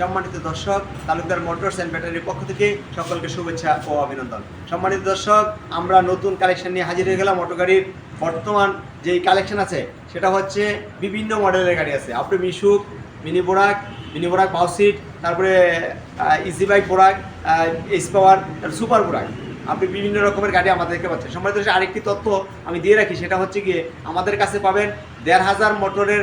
সম্মানিত দর্শক, Talukdar motors and ব্যাটারির পক্ষ থেকে সকলকে শুভেচ্ছা ও অভিনন্দন। সম্মানিত দর্শক, আমরা নতুন কালেকশন নিয়ে হাজির হয়ে গেলাম অটো গাড়ির। বর্তমান যেই কালেকশন আছে, সেটা হচ্ছে বিভিন্ন মডেলের গাড়ি আছে। আপনি মিশুক, মিনি বোরাক মিনি বোরাক, বাউসিট, তারপরে easy bike Borak S power super Borak. আপনি বিভিন্ন রকমের গাড়ি আমাদেরকে পাচ্ছেন। সম্মানিত আরেকটি তথ্য আমি দিয়ে রাখি, সেটা হচ্ছে গিয়ে আমাদের কাছে পাবেন দেড় হাজার মোটরের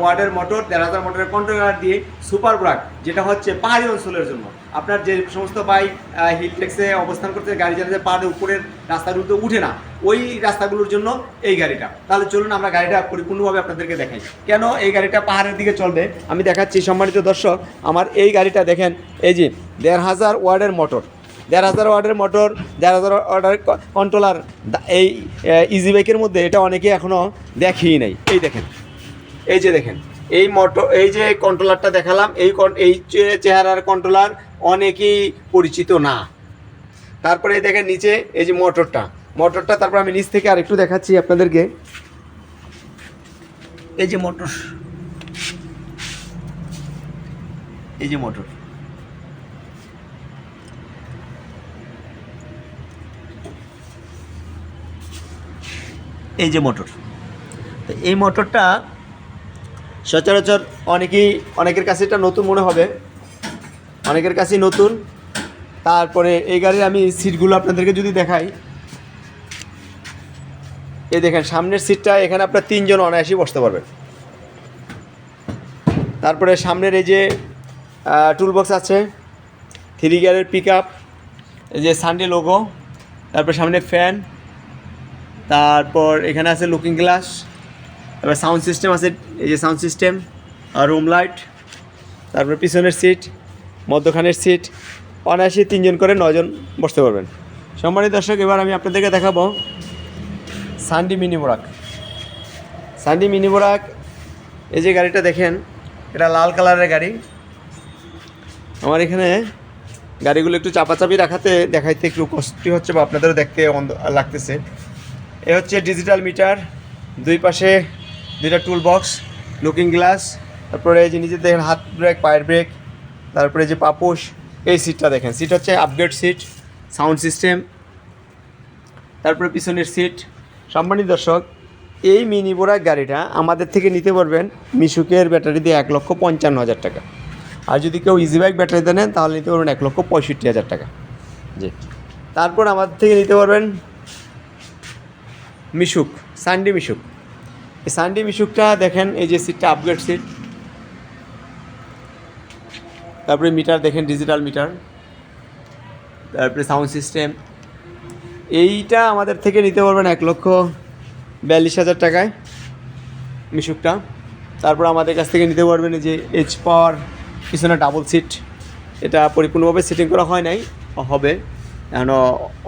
ওয়ার্ডের মোটর, দেড় হাজার মোটরের কন্ট্রোলার দিয়ে সুপার ব্রাক, যেটা হচ্ছে পাহাড়ি অঞ্চলের জন্য। আপনার যে সমস্ত বাইক হিল ট্যাক্সে অবস্থান করতে গাড়ি চালাতে পাহাড়ের উপরের রাস্তাগুলোতে উঠে না, ওই রাস্তাগুলোর জন্য এই গাড়িটা। তাহলে চলুন আমরা গাড়িটা পরিপূর্ণভাবে আপনাদেরকে দেখাই। কেন এই গাড়িটা পাহাড়ের দিকে চলবে? আমি দেখাচ্ছি, সম্মানিত দর্শক, আমার এই গাড়িটা দেখেন, এই যে দেড় হাজার ওয়ার্ডের মোটর। দেড় হাজার ওয়ার্ডের মোটর, দেড় হাজার ওয়ার্ডের কন্ট্রোলার এই ইজি বাইকের মধ্যে এটা অনেকে এখনও দেখেই নাই। এই দেখেন, এই যে দেখেন, এই মোটর, এই যে কন্ট্রোলারটা দেখালাম, এই এই চেহারার কন্ট্রোলার অনেকেই পরিচিত না। তারপরে দেখেন নিচে, এই যে মোটরটা মোটরটা তারপর আমি নিচ থেকে আরেকটু দেখাচ্ছি আপনাদেরকে। এই যে মোটর, এই যে মোটর। এই যে মোটর। তো এই মোটরটা সচরাচর অনেকেই, অনেকের কাছে এটা নতুন মনে হবে। অনেকের কাছেই নতুন। তারপরে এই গাড়ির আমি সিটগুলো আপনাদেরকে যদি দেখাই। এই দেখেন, সামনের সিটটা এখানে আপনার তিনজন অনায়াসই বসতে পারবেন। তারপরে সামনের এই যে টুলবক্স আছে। থ্রি গিয়ারের পিক আপ এই যে সানডে লোগো তারপরে সামনে ফ্যান তারপর এখানে আছে লুকিং গ্লাস তারপর সাউন্ড সিস্টেম আছে, এই যে সাউন্ড সিস্টেম আর রুম লাইট তারপর পিছনের সিট মধ্যখানের সিট অনায়াসে তিনজন করে নজন বসতে পারবেন। সম্মানিত দর্শক, এবার আমি আপনাদেরকে দেখাবো সানডি মিনি বোরাক সানডি মিনি বোরাক এই যে গাড়িটা দেখেন, এটা লাল কালারের গাড়ি। আমার এখানে গাড়িগুলো একটু চাপাচাপি রাখাতে, দেখাইতে একটু কষ্টই হচ্ছে বা আপনাদেরও দেখতে লাগতেছে। এ হচ্ছে ডিজিটাল মিটার দুই পাশে দুইটা টুল বক্স লুকিং গ্লাস তারপরে যে নিজে দেখেন হাত ব্রেক পায়ের ব্রেক তারপরে যে পাপোশ এই সিটটা দেখেন। সিট হচ্ছে আপগ্রেড সিট সাউন্ড সিস্টেম তারপরে পিছনের সিট সম্মানিত দর্শক, এই মিনি বোরাক গাড়িটা আমাদের থেকে নিতে পারবেন মিশুকের ব্যাটারি দিয়ে এক লক্ষ পঞ্চান্ন হাজার টাকা। আর যদি কেউ ইজি বাইক ব্যাটারিতে নেন, তাহলে নিতে পারবেন এক লক্ষ পঁয়ষট্টি হাজার টাকা। জি। তারপর আমাদের থেকে নিতে পারবেন মিশুক, সানডি মিশুক। এই সানডি মিশুকটা দেখেন, এই যে সিটটা আপগ্রেড সিট তারপরে মিটার দেখেন ডিজিটাল মিটার। তারপরে সাউন্ড সিস্টেম এইটা আমাদের থেকে নিতে পারবেন এক লক্ষ বিয়াল্লিশ হাজার টাকায় মিশুকটা। তারপর আমাদের কাছ থেকে নিতে পারবেন যে এইচ পাওয়ার পিছনে ডাবল সিট এটা পরিপূর্ণভাবে সেটিং করা হয় নাই, হবে। এখনও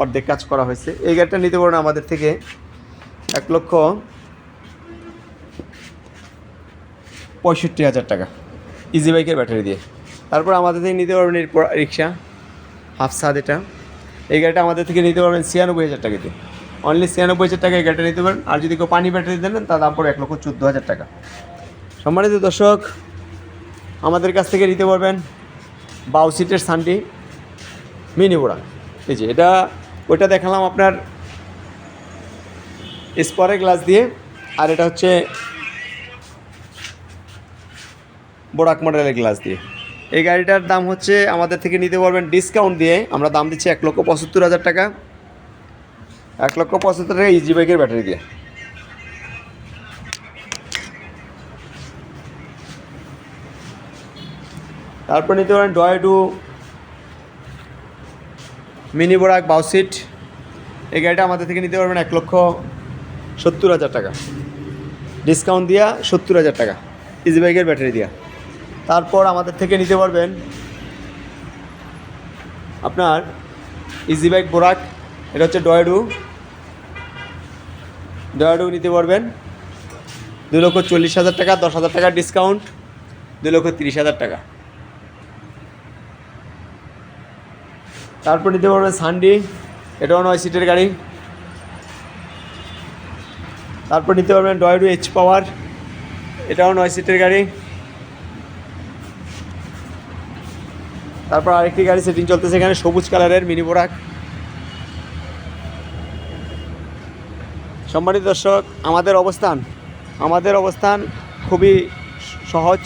অর্ধেক কাজ করা হয়েছে। এই গাড়িটা নিতে পারবেন আমাদের থেকে এক লক্ষ পঁয়ষট্টি হাজার টাকা। ইজি বাইকের ব্যাটারি দিয়ে। তারপর আমাদের থেকে নিতে পারবেন এরপর রিক্সা হাফ সাদ এটা। এই গাড়িটা আমাদের থেকে নিতে পারবেন ছিয়ানব্বই হাজার টাকা দিয়ে। অনলি ছিয়ানব্বই হাজার টাকা এই গাড়িটা নিতে পারেন। আর যদি কেউ পানি ব্যাটারি দেন, তার দাম পড়ে এক লক্ষ চোদ্দ হাজার টাকা। সম্মানিত দর্শক, আমাদের কাছ থেকে নিতে পারবেন বাউ সিটের সানটি মিনি বোড়া এই যে এটা, ওইটা দেখালাম আপনার স্পরে গ্লাস দিয়ে, আর এটা হচ্ছে বোরাক মডেলের গ্লাস দিয়ে। এই গাড়িটার দাম হচ্ছে আমাদের থেকে নিতে পারবেন ডিসকাউন্ট দিয়ে, আমরা দাম দিচ্ছি এক লক্ষ পঁচাত্তর হাজার টাকা। এক লক্ষ পঁচাত্তর টাকা ইজি বাইকের ব্যাটারি দিয়ে। তারপর নিতে পারেন ডয় টু মিনি বোরাক বাউসিট এই গাড়িটা আমাদের থেকে নিতে পারবেন এক লক্ষ সত্তর হাজার টাকা। ডিসকাউন্ট দিয়া সত্তর হাজার টাকা। ইজি বাইকের ব্যাটারি দিয়া। তারপর আমাদের থেকে নিতে পারবেন আপনার ইজি বাইক বোরাক এটা হচ্ছে ডয়েডু ডয়েডু নিতে পারবেন। দু লক্ষ চল্লিশ হাজার টাকা, দশ হাজার টাকা ডিসকাউন্ট দু লক্ষ তিরিশ হাজার টাকা। তারপর নিতে পারবেন সানডি এটাও নয় সিটের গাড়ি। তারপর নিতে পারবেন ডয়েডু এইচ পাওয়ার এটাও নয় সিটের গাড়ি। তারপর আরেকটি গাড়ি সেটিং চলতেছে এখানে সবুজ কালারের, মিনি বোরাক। সম্মানিত দর্শক, আমাদের অবস্থান। আমাদের অবস্থান খুবই সহজ।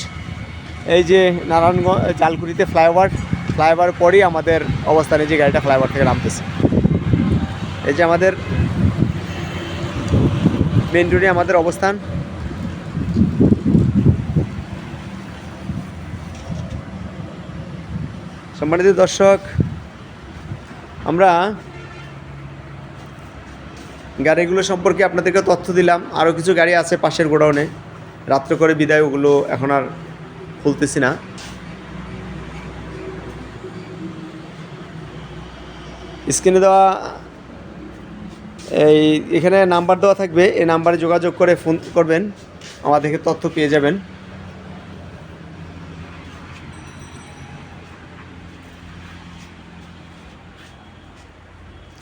এই যে নারায়ণগঞ্জ, জালকুড়িতে ফ্লাইওভার। ফ্লাইওভার পরই আমাদের অবস্থানে যে গাড়িটা ফ্লাইওভার থেকে নামতেছে। এই যে আমাদের মেন রোডে আমাদের অবস্থান। সম্মানিত দর্শক, আমরা গাড়িগুলো সম্পর্কে আপনাদেরকে তথ্য দিলাম। আরও কিছু গাড়ি আছে পাশের গোডাউনে। রাত্র করে বিদায়, ওগুলো এখন আর খুলতেছি না। স্ক্রিনে দেওয়া এই, এখানে নাম্বার দেওয়া থাকবে, এই নাম্বারে যোগাযোগ করে ফোন করবেন আমাদেরকে তথ্য পেয়ে যাবেন।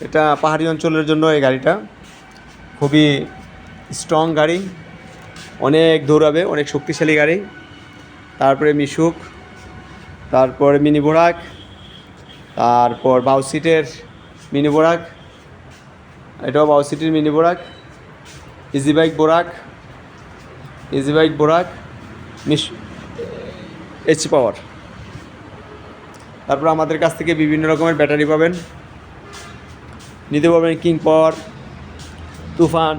এটা পাহাড়ি অঞ্চলের জন্য এই গাড়িটা। খুবই স্ট্রং গাড়ি, অনেক দৌড়াবে, অনেক শক্তিশালী গাড়ি। তারপরে মিশুক, তারপরে মিনি বোরাক, তারপর বাউ সিটের মিনি বোরাক এটাও বাউ সিটির mini Borak easy bike Borak easy bike Borak মিশ এইচ পাওয়ার তারপর আমাদের কাছ থেকে বিভিন্ন রকমের ব্যাটারি পাবেন। নিতে পারবেন কিং পাওয়ার তুফান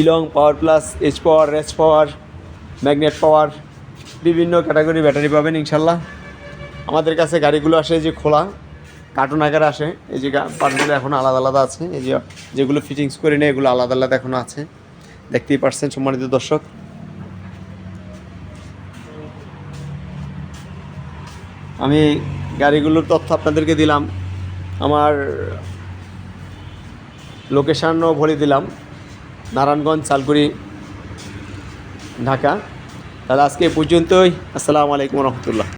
ইলং power plus H power race power magnet power বিভিন্ন ক্যাটাগরি ব্যাটারি পাবেন ইনশাল্লাহ। আমাদের কাছে গাড়িগুলো আসে যে খোলা। কার্টুন আকারে আসে। এই যে পার্টগুলো এখন আলাদা আলাদা আছে। এই যেগুলো ফিটিংস করে নেই, এগুলো আলাদা আলাদা এখনও আছে। দেখতেই পারছেন সম্মানিত দর্শক। আমি গাড়িগুলোর তথ্য আপনাদেরকে দিলাম। আমার লোকেশানও বলে দিলাম। নারায়ণগঞ্জ, চালকুড়ি, ঢাকা। তাহলে আজকে পর্যন্তই। আসসালামু আলাইকুম রহমতুল্লাহ।